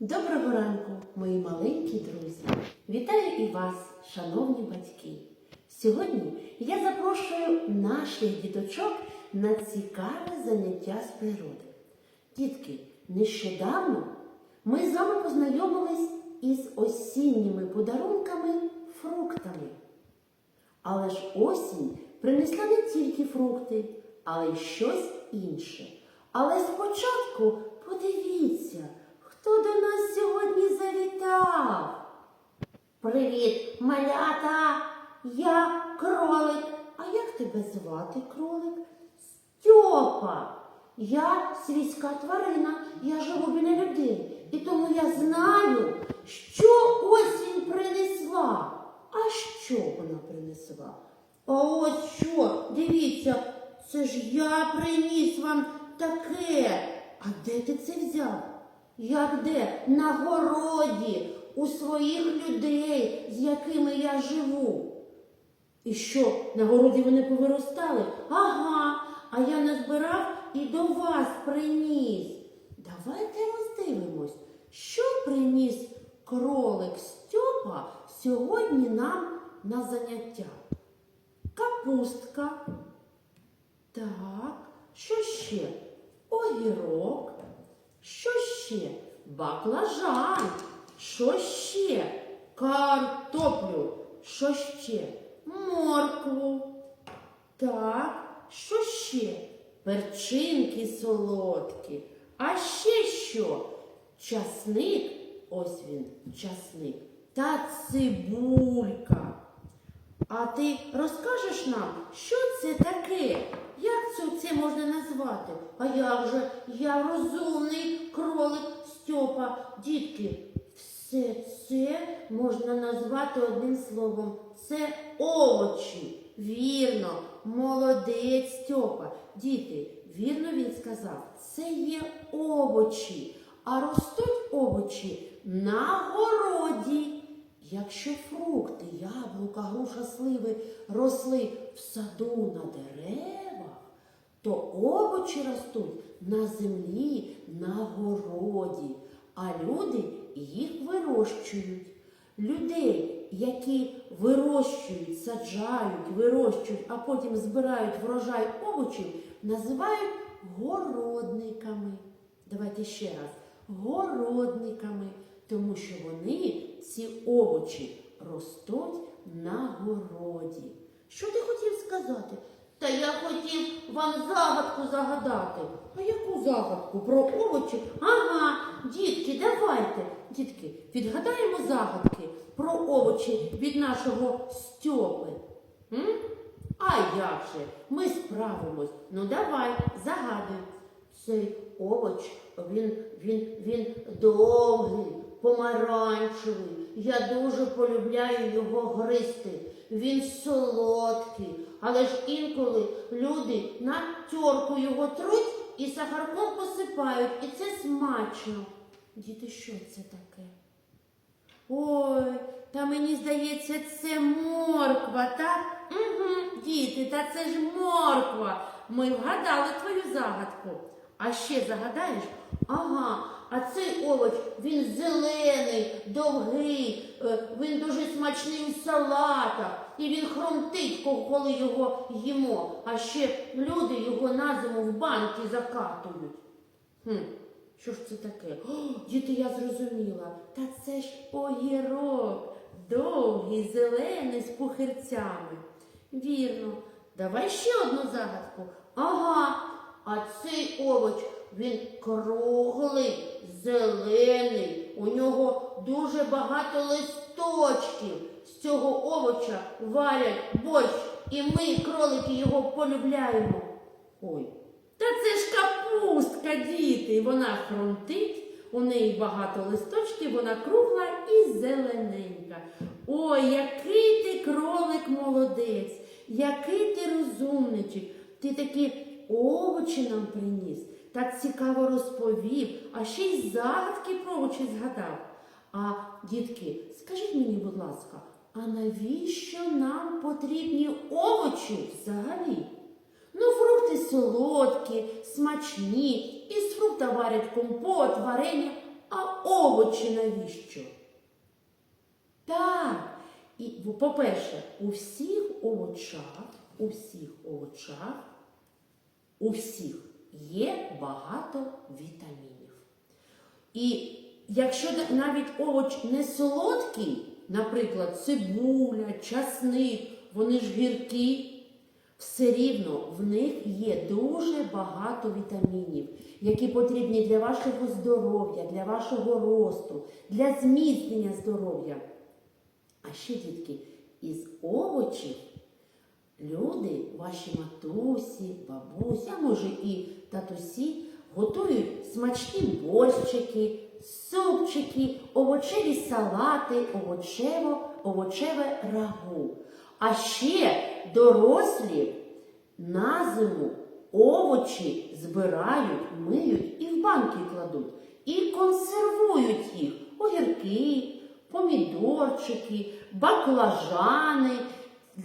Доброго ранку, мої маленькі друзі! Вітаю і вас, шановні батьки! Сьогодні я запрошую наших діточок на цікаве заняття з природи. Дітки, нещодавно ми з вами познайомились із осінніми подарунками фруктами. Але ж осінь принесла не тільки фрукти, але й щось інше. Але спочатку подивіться, хто до нас сьогодні завітав. Привіт, малята! Я кролик. А як тебе звати, кролик? Стьопа. Я сільська тварина, я живу біля людей. І тому я знаю, що осінь принесла. А що вона принесла? А ось що, дивіться, це ж я приніс вам таке. А де ти це взяв? Як де? На городі, у своїх людей, з якими я живу. І що, на городі вони повиростали? Ага, а я назбирав і до вас приніс. Давайте роздивимось, що приніс кролик Стьопа сьогодні нам на заняття. Капустка. Так, що ще? Огірок. Що ще? Баклажан. Що ще? Картоплю. Що ще? Моркву. Так, що ще? Перчинки солодкі. А ще що? Часник, ось він, часник, та цибулька. А ти розкажеш нам, що це таке? Як це, це можна назвати? А як же я розумний кролик Стьопа, дітки, все це можна назвати одним словом. Це овочі. Вірно, молодець Стьопа. Діти, вірно він сказав, це є овочі, а ростуть овочі на городі. Якщо фрукти, яблука, груша, сливи росли в саду на деревах, то овочі ростуть на землі, на городі, а люди їх вирощують. Людей, які вирощують, саджають, вирощують, а потім збирають врожай овочів, називають городниками. Давайте ще раз. Городниками, тому що вони, ці овочі, ростуть на городі. Що ти хотів сказати? Та я хотів вам загадку загадати. А яку загадку? Про овочі? Ага, дітки, давайте. Дітки, відгадаємо загадки про овочі від нашого Стьопи. М? А як же? Ми справимось. Ну давай, загадуй. Цей овоч, він, він, він довгий, помаранчевий. Я дуже полюбляю його гристи. Він солодкий, але ж інколи люди на тьорку його труть і сахарком посипають, і це смачно. Діти, що це таке? Ой, та мені здається, це морква, так? Угу, діти, та це ж морква. Ми вгадали твою загадку. А ще загадаєш? Ага, а цей овоч, він зелений, довгий, е, він дуже смачний у салатах, і він хромтить, коли його їмо. А ще люди його на зиму в банки закатують. Хм, що ж це таке? О, діти, я зрозуміла. Та це ж огірок, довгий, зелений з пухирцями. Вірно. Давай ще одну загадку. Ага, а цей овоч, він круглий, зелений. У нього дуже багато листочків. З цього овоча варять борщ, і ми, кролики, його полюбляємо. Ой, та це ж капустка, діти. Вона хрумтить, у неї багато листочків, вона кругла і зелененька. Ой, який ти кролик молодець, який ти розумничок. Ти такі овочі нам приніс, так цікаво розповів, а ще й загадки про овочі згадав. А, дітки, скажіть мені, будь ласка, а навіщо нам потрібні овочі взагалі? Ну, фрукти солодкі, смачні, із фрукта варять компот, варення, а овочі навіщо? Так. І, по-перше, у всіх овочах, у всіх овочах, у всіх є багато вітамінів. І якщо навіть овоч не солодкий, наприклад, цибуля, часник, вони ж гіркі, все рівно в них є дуже багато вітамінів, які потрібні для вашого здоров'я, для вашого росту, для зміцнення здоров'я. А ще, дітки, із овочів люди, ваші матусі, бабусі, а може і татусі, готують смачні борщики, супчики, овочеві салати, овочево, овочеве рагу. А ще дорослі на зиму овочі збирають, миють і в банки кладуть, і консервують їх огірки, помідорчики, баклажани.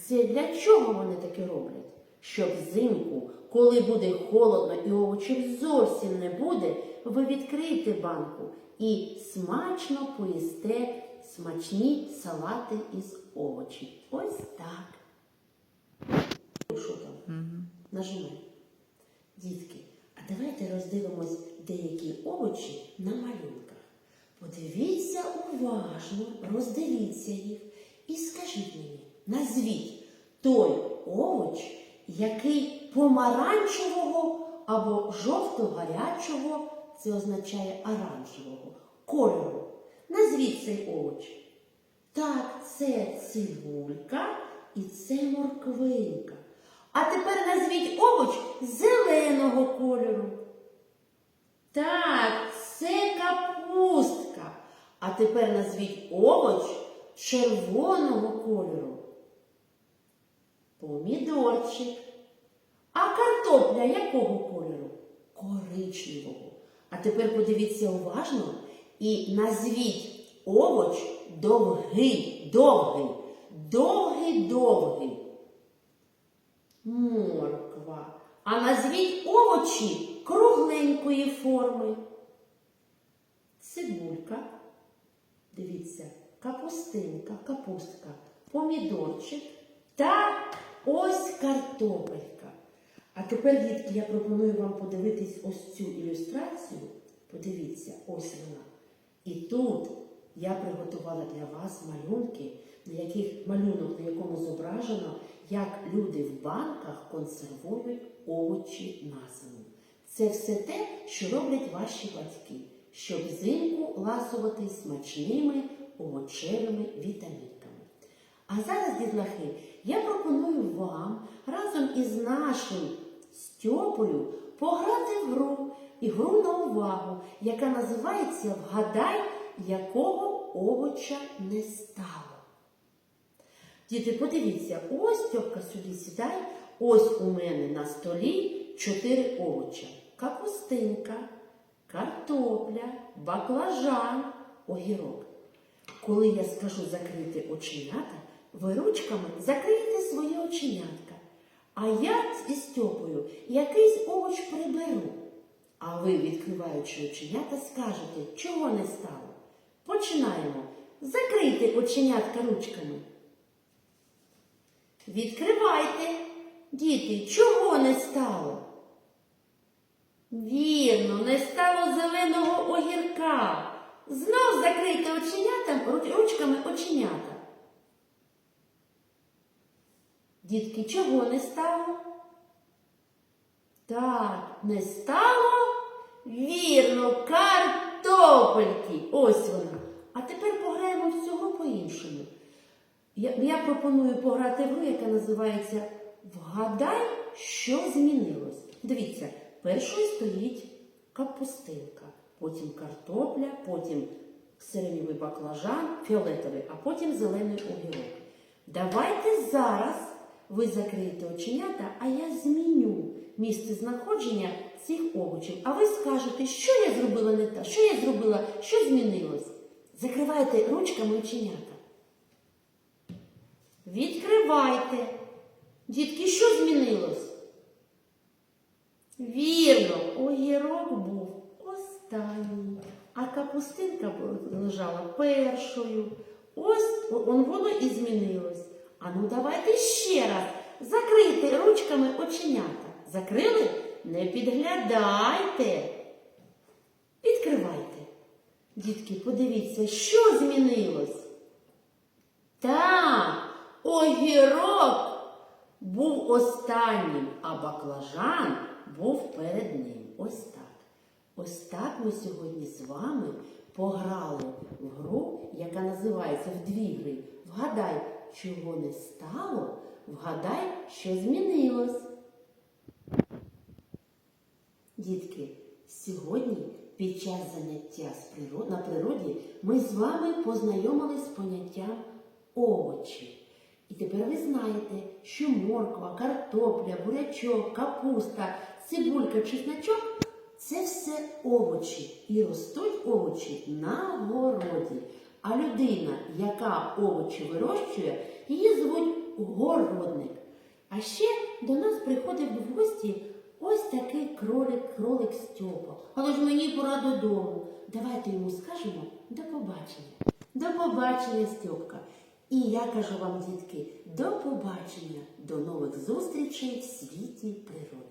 Це для чого вони таке роблять? Щоб взимку, коли буде холодно і овочів зовсім не буде, ви відкриєте банку і смачно поїсте смачні салати із овочів. Ось так. Що там? Нажимай. Дітки, а давайте роздивимось деякі овочі на малюнках. Подивіться уважно, роздивіться їх назвіть той овоч, який помаранчевого або жовто-гарячого, це означає оранжевого, кольору. Назвіть цей овоч. Так, це цибулька і це морквинка. А тепер назвіть овоч зеленого кольору. Так, це капустка. А тепер назвіть овоч червоного кольору. Помідорчик. А картопля якого кольору? Коричневого. А тепер подивіться уважно і назвіть овоч довгий, довгий, довгий, довгий. Морква. А назвіть овочі кругленької форми. Цибулька. Дивіться, капустинка, капустка, помідорчик та ось картопелька. А тепер, дітки, я пропоную вам подивитись ось цю ілюстрацію. Подивіться, ось вона. І тут я приготувала для вас малюнки, на яких малюнок, на якому зображено, як люди в банках консервують овочі на зиму. Це все те, що роблять ваші батьки, щоб взимку ласувати смачними овочевими вітамінками. А зараз, дітлахи, я пропоную вам разом із нашим Стьопою пограти в гру, ігру на увагу, яка називається Вгадай, якого овоча не стало. Діти, подивіться, ось Стьопка сюди сідай, ось у мене на столі чотири овоча. Капустинка, картопля, баклажан, огірок. Коли я скажу закрити оченята, ви ручками закриєте свої оченятка. А я із Стьопою якийсь овоч приберу. А ви, відкриваючи оченята, скажете, чого не стало. Починаємо. Закрийте оченятка ручками. Відкривайте. Діти, чого не стало? Вірно, не стало зеленого огірка. Знов закрийте оченятам, ручками оченята. Дітки, чого не стало? Так, не стало? Вірно, картопельки. Ось вона. А тепер пограємо в цього по-іншому. Я, я пропоную пограти в гру, яка називається Вгадай, що змінилось. Дивіться, першою стоїть капустинка, потім картопля, потім сиреневий баклажан, фіолетовий, а потім зелений огірок. Давайте зараз ви закриєте оченята, а я зміню місце знаходження цих овочів. А ви скажете, що я зробила не так, що я зробила, що змінилось. Закривайте ручками оченята. Відкривайте. Дітки, що змінилось? Вірно, огірок був останній. а капустинка лежала першою. Ось воно і змінилось. А ну давайте ще раз. Закрийте ручками оченята. Закрили? Не підглядайте. Відкривайте. Дітки, подивіться, що змінилось. Так, огірок був останнім, а баклажан був перед ним. Ось так. Ось так ми сьогодні з вами пограли в гру, яка називається в дві гри. Вгадай, чого не стало, вгадай, що змінилось. Дітки, сьогодні під час заняття на природі ми з вами познайомились з поняттям овочі. І тепер ви знаєте, що морква, картопля, бурячок, капуста, цибулька, чесночок це все овочі. І ростуть овочі на городі. А людина, яка овочі вирощує, її звуть городник. А ще до нас приходив в гості ось такий кролик, кролик Стьопа. Але ж мені пора додому. Давайте йому скажемо до побачення. До побачення, Стьопка. І я кажу вам, дітки, до побачення, до нових зустрічей в світі природи.